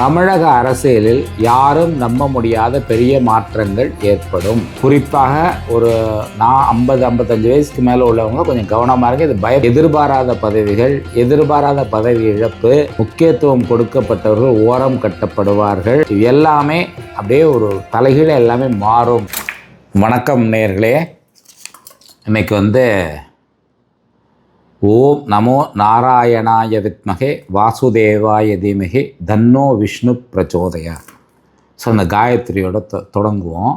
தமிழக அரசியலில் யாரும் நம்ப முடியாத பெரிய மாற்றங்கள் ஏற்படும். குறிப்பாக ஒரு நான் ஐம்பது ஐம்பத்தஞ்சு வயசுக்கு மேலே உள்ளவங்க கொஞ்சம் கவனமாக இருங்க. இது பய எதிர்பாராத பதவிகள் எதிர்பாராத பதவி இழப்பு முக்கியத்துவம் கொடுக்கப்பட்டவர்கள் ஓரம் கட்டப்படுவார்கள். இது எல்லாமே அப்படியே ஒரு தலைகீழ எல்லாமே மாறும். வணக்கம் நேர்களே இன்னைக்கு வந்து ஓம் நமோ நாராயணாய வித்மகே வாசுதேவாய தீமகே தன்னோ விஷ்ணு பிரச்சோதயா. ஸோ அந்த காயத்ரியோட தொ தொடங்குவோம்.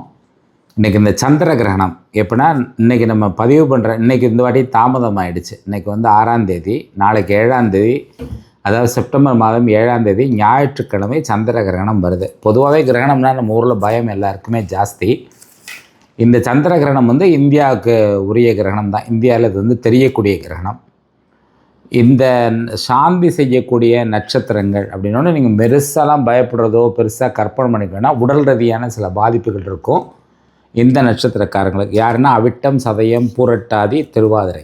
இன்றைக்கி இந்த சந்திர கிரகணம் எப்படின்னா இன்றைக்கி நம்ம பதிவு பண்ணுற இன்றைக்கி இந்த வாட்டி தாமதம் ஆயிடுச்சு. இன்றைக்கி வந்து ஆறாம் தேதி நாளைக்கு ஏழாம் தேதி அதாவது செப்டம்பர் மாதம் ஏழாம் தேதி ஞாயிற்றுக்கிழமை சந்திர கிரகணம் வருது. பொதுவாகவே கிரகணம்னா நம்ம ஊரில் பயம் எல்லாருக்குமே ஜாஸ்தி. இந்த சந்திர கிரகணம் வந்து இந்தியாவுக்கு உரிய கிரகணம் தான். இந்தியாவில் இது வந்து தெரியக்கூடிய கிரகணம். இந்த சாந்தி செய்யக்கூடிய நட்சத்திரங்கள் அப்படின்னோடனே நீங்கள் பெருசாலாம் பயப்படுறதோ பெருசாக கற்பனை பண்ணிக்கணும்னா உடல் ரீதியான சில பாதிப்புகள் இருக்கும். இந்த நட்சத்திரக்காரங்களுக்கு யாருன்னா அவிட்டம் சதயம் பூரட்டாதி திருவாதிரை.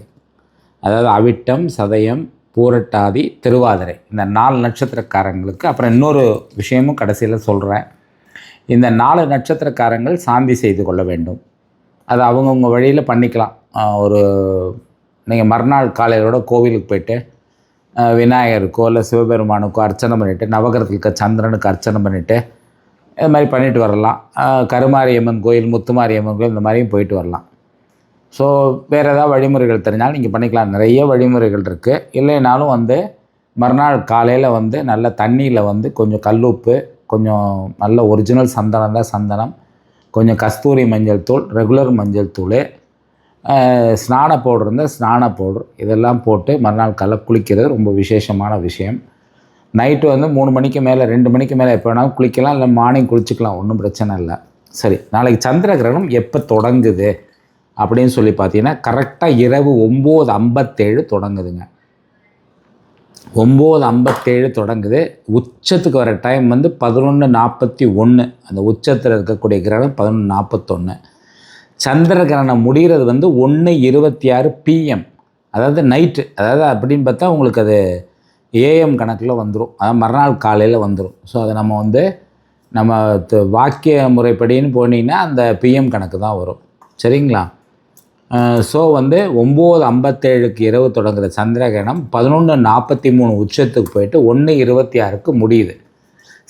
அதாவது அவிட்டம் சதயம் பூரட்டாதி திருவாதிரை. இந்த நாலு நட்சத்திரக்காரங்களுக்கு அப்புறம் இன்னொரு விஷயமும் கடைசியில் சொல்கிறேன் இந்த நாலு நட்சத்திரக்காரங்கள் சாந்தி செய்து கொள்ள வேண்டும். அது அவங்கவுங்க வழியில் பண்ணிக்கலாம். ஒரு நீங்கள் மறுநாள் காலையிலோட கோவிலுக்கு போயிட்டு விநாயகருக்கோ இல்லை சிவபெருமானுக்கோ அர்ச்சனை பண்ணிவிட்டு நவகிரகத்துக்கு சந்திரனுக்கு அர்ச்சனை பண்ணிவிட்டு இது மாதிரி பண்ணிட்டு வரலாம். கருமாரியம்மன் கோயில் முத்துமாரியம்மன் கோயில் இந்த மாதிரியும் போயிட்டு வரலாம். ஸோ வேறு ஏதாவது வழிமுறைகள் தெரிஞ்சாலும் நீங்கள் பண்ணிக்கலாம். நிறைய வழிமுறைகள் இருக்குது இல்லைனாலும் வந்து மறுநாள் காலையில் வந்து நல்ல தண்ணியில் வந்து கொஞ்சம் கல்லுப்பு கொஞ்சம் நல்ல ஒரிஜினல் சந்தனம் தான் சந்தனம். கொஞ்சம் கஸ்தூரி மஞ்சள் தூள் ரெகுலர் மஞ்சள் தூள். ஸ்நான பவுடர் இருந்தால் ஸ்நான பவுடர். இதெல்லாம் போட்டு மறுநாள் காலைல குளிக்கிறது ரொம்ப விசேஷமான விஷயம். நைட்டு வந்து மூணு மணிக்கு மேலே ரெண்டு மணிக்கு மேலே எப்போ வேணாலும் குளிக்கலாம் இல்லை மார்னிங் குளிச்சுக்கலாம் ஒன்றும் பிரச்சனை இல்லை. சரி நாளைக்கு சந்திர கிரகணம் எப்போ தொடங்குது அப்படின்னு சொல்லி பார்த்தீங்கன்னா கரெக்டாக இரவு ஒம்பது ஐம்பத்தேழு தொடங்குதுங்க. ஒம்பது ஐம்பத்தேழு தொடங்குது. உச்சத்துக்கு வர டைம் வந்து பதினொன்று நாற்பத்தி ஒன்று அந்த உச்சத்தில் இருக்கக்கூடிய கிரகணம் பதினொன்று நாற்பத்தொன்று சந்திர கிரகணம் முடிகிறது வந்து ஒன்று இருபத்தி ஆறு பிஎம் அதாவது நைட்டு அதாவது அப்படின்னு பார்த்தா உங்களுக்கு அது ஏஎம் கணக்கில் வந்துடும் அதாவது மறுநாள் காலையில் வந்துடும் ஸோ அதை நம்ம வந்து நம்ம வாக்கிய முறைப்படின்னு போனீங்கன்னா அந்த பிஎம் கணக்கு தான் வரும். சரிங்களா? ஸோ வந்து ஒம்பது ஐம்பத்தேழுக்கு இரவு தொடங்குகிற சந்திரகிரகணம் பதினொன்று நாற்பத்தி மூணு உச்சத்துக்கு போயிட்டு ஒன்று இருபத்தி ஆறுக்கு முடியுது.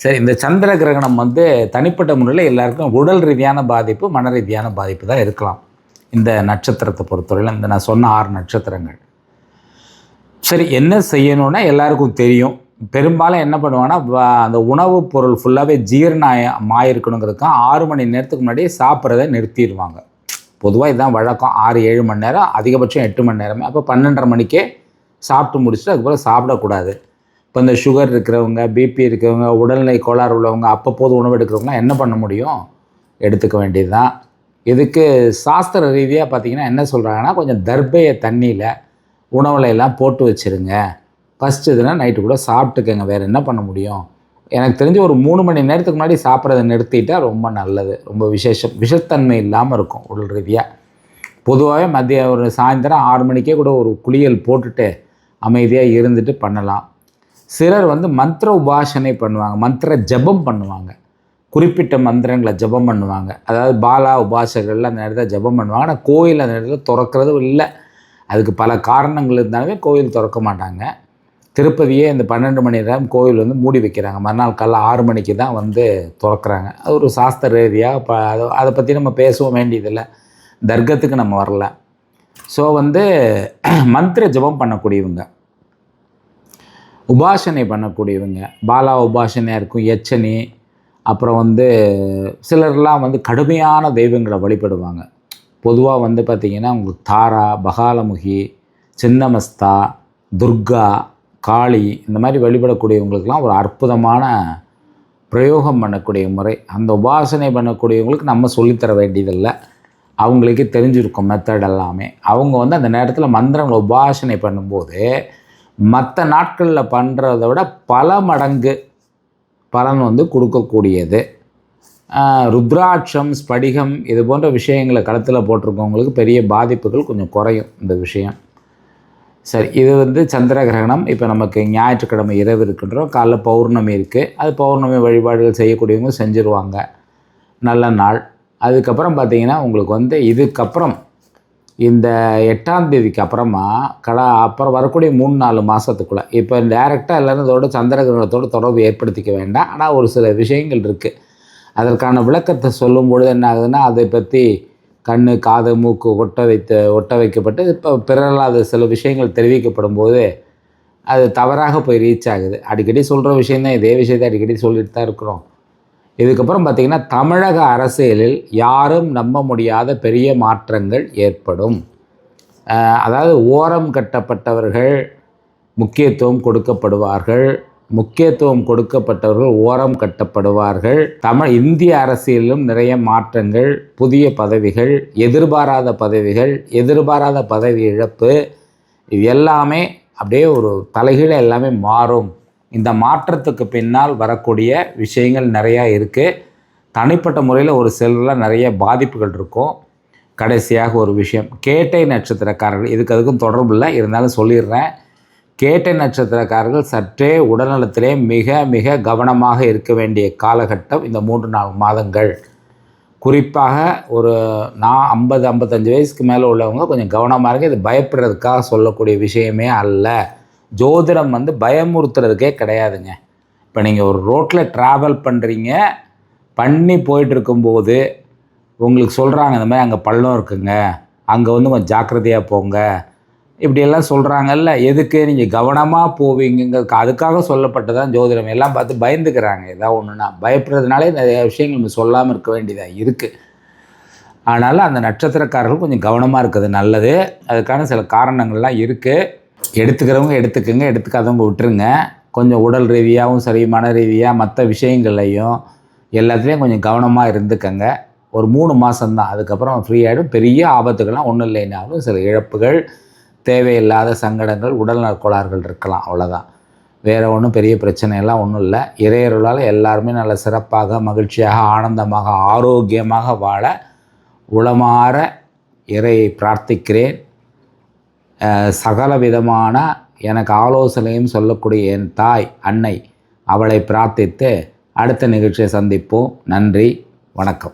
சரி இந்த சந்திர கிரகணம் வந்து தனிப்பட்ட முறையில் எல்லாருக்கும் உடல் ரீதியான பாதிப்பு மன ரீதியான பாதிப்பு தான் இருக்கலாம். இந்த நட்சத்திரத்தை பொறுத்தவரையில் இந்த நான் சொன்ன ஆறு நட்சத்திரங்கள். சரி என்ன செய்யணும்னா எல்லாருக்கும் தெரியும். பெரும்பாலும் என்ன பண்ணுவாங்கன்னா அந்த உணவுப் பொருள் ஃபுல்லாகவே ஜீரணம் ஆயிருக்கணுங்கிறதுக்காக ஆறு மணி நேரத்துக்கு முன்னாடியே சாப்பிட்றத நிறுத்திடுவாங்க. பொதுவாக இதுதான் வழக்கம். ஆறு ஏழு மணி நேரம் அதிகபட்சம் எட்டு மணி நேரமே. அப்போ பன்னெண்டரை மணிக்கே சாப்பிட்டு முடிச்சுட்டு அதுக்கப்புறம் சாப்பிடக்கூடாது. இப்போ இந்த சுகர் இருக்கிறவங்க பிபி இருக்கிறவங்க உடல்நிலை கோளாறு உள்ளவங்க அப்பப்போது உணவு எடுக்கிறவங்க என்ன பண்ண முடியும்? எடுத்துக்க வேண்டியது தான் இதுக்கு சாஸ்திர ரீதியாக பார்த்தீங்கன்னா என்ன சொல்கிறாங்கன்னா கொஞ்சம் தர்பையை தண்ணியில் உணவுல எல்லாம் போட்டு வச்சுருங்க. பசிச்சதுன்னா நைட்டு கூட சாப்பிட்டுக்கங்க. வேறு என்ன பண்ண முடியும்? எனக்கு தெரிஞ்சு ஒரு மூணு மணி நேரத்துக்கு முன்னாடி சாப்பிட்றத நிறுத்திட்டால் ரொம்ப நல்லது. ரொம்ப விசேஷம். விஷத்தன்மை இல்லாமல் இருக்கும் உடல் ரீதியாக பொதுவாகவே மதியம் ஒரு சாயந்தரம் ஆறு மணிக்கே கூட ஒரு குளியல் போட்டுட்டு அமைதியாக இருந்துட்டு பண்ணலாம். சிலர் வந்து மந்திர உபாசனை பண்ணுவாங்க மந்திர ஜெபம் பண்ணுவாங்க. குறிப்பிட்ட மந்திரங்களை ஜெபம் பண்ணுவாங்க. அதாவது பாலா உபாசகர்கள் அந்த நேரத்தில் ஜெபம் பண்ணுவாங்க. ஆனால் கோயில் அந்த நேரத்தில் திறக்கிறதும் இல்லை. அதுக்கு பல காரணங்கள் இருந்தாலுமே கோயில் திறக்க மாட்டாங்க. திருப்பதியே இந்த பன்னெண்டு மணி நேரம் கோயில் வந்து மூடி வைக்கிறாங்க. மறுநாள் காலைல ஆறு மணிக்கு தான் வந்து திறக்கிறாங்க. அது ஒரு சாஸ்திர ரீதியாக ப அதை அதை பற்றி நம்ம பேசவும் வேண்டியதில்லை. தர்க்கத்துக்கு நம்ம வரல. ஸோ வந்து மந்திர ஜெபம் பண்ணக்கூடியவங்க. உபாசனை பண்ணக்கூடியவங்க. பாலா உபாசனையாக இருக்கும் எச்சனி அப்புறம் வந்து சிலர்லாம் வந்து கடுமையான தெய்வங்களை வழிபடுவாங்க. பொதுவாக வந்து பார்த்திங்கன்னா உங்களுக்கு தாரா பகாலமுகி சின்னமஸ்தா துர்கா காளி இந்த மாதிரி வழிபடக்கூடியவங்களுக்கெல்லாம் ஒரு அற்புதமான பிரயோகம் பண்ணக்கூடிய முறை. அந்த உபாசனை பண்ணக்கூடியவங்களுக்கு நம்ம சொல்லித்தர வேண்டியதில்லை. அவங்களுக்கே தெரிஞ்சிருக்கும் மெத்தட் எல்லாமே. அவங்க வந்து அந்த நேரத்தில் மந்திரங்களை உபாசனை பண்ணும்போது மற்ற நாட்களில் பண்ணுறத விட பல மடங்கு பலன் வந்து கொடுக்கக்கூடியது. ருத்ராட்சம் ஸ்படிகம் இது போன்ற விஷயங்களை களத்தில் போட்டிருக்கவங்களுக்கு பெரிய பாதிப்புகள் கொஞ்சம் குறையும் இந்த விஷயம். சரி இது வந்து சந்திர கிரகணம். இப்போ நமக்கு ஞாயிற்றுக்கிழமை இரவு இருக்கின்றோம் காலைல பௌர்ணமி இருக்குது அது பௌர்ணமி வழிபாடுகள் செய்யக்கூடியவங்க செஞ்சுருவாங்க. நல்ல நாள். அதுக்கப்புறம் பார்த்தீங்கன்னா உங்களுக்கு வந்து இதுக்கப்புறம் இந்த எட்டாம் தேதிக்கு அப்புறமா கடா அப்புறம் வரக்கூடிய மூணு நாலு மாதத்துக்குள்ளே இப்போ டேரெக்டாக எல்லோரும் இதோட சந்திர கிரகணத்தோட தொடர்பு ஏற்படுத்திக்க வேண்டாம். ஆனால் ஒரு சில விஷயங்கள் இருக்குது அதற்கான விளக்கத்தை சொல்லும் பொழுது என்ன ஆகுதுன்னா அதை பற்றி கண் காது மூக்கு ஒட்ட வைத்து ஒட்ட வைக்கப்பட்டு இப்போ பிறலாத சில விஷயங்கள் தெரிவிக்கப்படும் போது அது தவறாக போய் ரீச் ஆகுது. அடிக்கடி சொல்கிற விஷயந்தான் இதே விஷயத்தை அடிக்கடி சொல்லிட்டு தான் இருக்கிறோம். இதுக்கப்புறம் பார்த்திங்கன்னா தமிழக அரசியலில் யாரும் நம்ப முடியாத பெரிய மாற்றங்கள் ஏற்படும். அதாவது ஓரம் கட்டப்பட்டவர்கள் முக்கியத்துவம் கொடுக்கப்படுவார்கள். முக்கியத்துவம் கொடுக்கப்பட்டவர்கள் ஓரம் கட்டப்படுவார்கள். தமிழ் இந்திய அரசியலிலும் நிறைய மாற்றங்கள் புதிய பதவிகள் எதிர்பாராத பதவிகள் எதிர்பாராத பதவி இழப்பு இது எல்லாமே அப்படியே ஒரு தலைகீழ எல்லாமே மாறும். இந்த மாற்றத்துக்கு பின்னால் வரக்கூடிய விஷயங்கள் நிறையா இருக்குது தனிப்பட்ட முறையில் ஒரு சிலரில் நிறைய பாதிப்புகள் இருக்கும். கடைசியாக ஒரு விஷயம் கேட்டை நட்சத்திரக்காரர்கள் இதுக்கு அதுக்கும் தொடர்பு இல்லை இருந்தாலும் சொல்லிடுறேன். கேட்டை நட்சத்திரக்காரர்கள் சற்றே உடல்நலத்திலே மிக மிக கவனமாக இருக்க வேண்டிய காலகட்டம் இந்த மூன்று நாலு மாதங்கள். குறிப்பாக ஒரு நான் ஐம்பது ஐம்பத்தஞ்சு வயசுக்கு மேலே உள்ளவங்க கொஞ்சம் கவனமாக இருங்க இது பயப்படுறதுக்காக சொல்லக்கூடிய விஷயமே அல்ல. ஜோதிடம் வந்து பயமுறுத்துறதுக்கே கிடையாதுங்க. இப்போ நீங்கள் ஒரு ரோட்டில் ட்ராவல் பண்ணுறீங்க பண்ணி போயிட்டுருக்கும்போது உங்களுக்கு சொல்கிறாங்க இந்த மாதிரி அங்கே பள்ளம் இருக்குங்க. அங்கே வந்து கொஞ்சம் ஜாக்கிரதையாக போங்க. இப்படியெல்லாம் சொல்கிறாங்கல்ல எதுக்கு நீங்கள் கவனமாக போவீங்க அதுக்காக சொல்லப்பட்டதான் ஜோதிடம். எல்லாம் பார்த்து பயந்துக்கிறாங்க. ஏதாவது ஒன்றுனா பயப்படுறதுனாலே நிறைய விஷயங்கள் நம்ம சொல்லாமல் இருக்க வேண்டியதாக இருக்குது அதனால் அந்த நட்சத்திரக்காரர்கள் கொஞ்சம் கவனமாக இருக்கிறது நல்லது. அதுக்கான சில காரணங்கள்லாம் இருக்குது எடுத்துக்கிறவங்க எடுத்துக்கோங்க எடுத்துக்காதவங்க விட்டுருங்க. கொஞ்சம் உடல் ரீதியாகவும் சரி மன ரீதியாக மற்ற விஷயங்கள்லையும் எல்லாத்துலேயும் கொஞ்சம் கவனமாக இருந்துக்கங்க. ஒரு மூணு மாதம்தான் அதுக்கப்புறம் ஃப்ரீ ஆகிடும் பெரிய ஆபத்துக்கெல்லாம் ஒன்றும் இல்லைனாலும் சில இழப்புகள் தேவையில்லாத சங்கடங்கள் உடல்நல கோளாறுகள் இருக்கலாம். அவ்வளோதான் வேறு ஒன்றும் பெரிய பிரச்சனையெல்லாம் ஒன்றும் இல்லை. இறையருளால் எல்லாருமே நல்ல சிறப்பாக மகிழ்ச்சியாக ஆனந்தமாக ஆரோக்கியமாக வாழ உளமாற இறையை பிரார்த்திக்கிறேன். சகல விதமான எனக்கு ஆலோசனையும் சொல்லக்கூடிய என் தாய் அன்னை அவளை பிரார்த்தித்து அடுத்த நிகழ்ச்சியை சந்திப்போம். நன்றி வணக்கம்.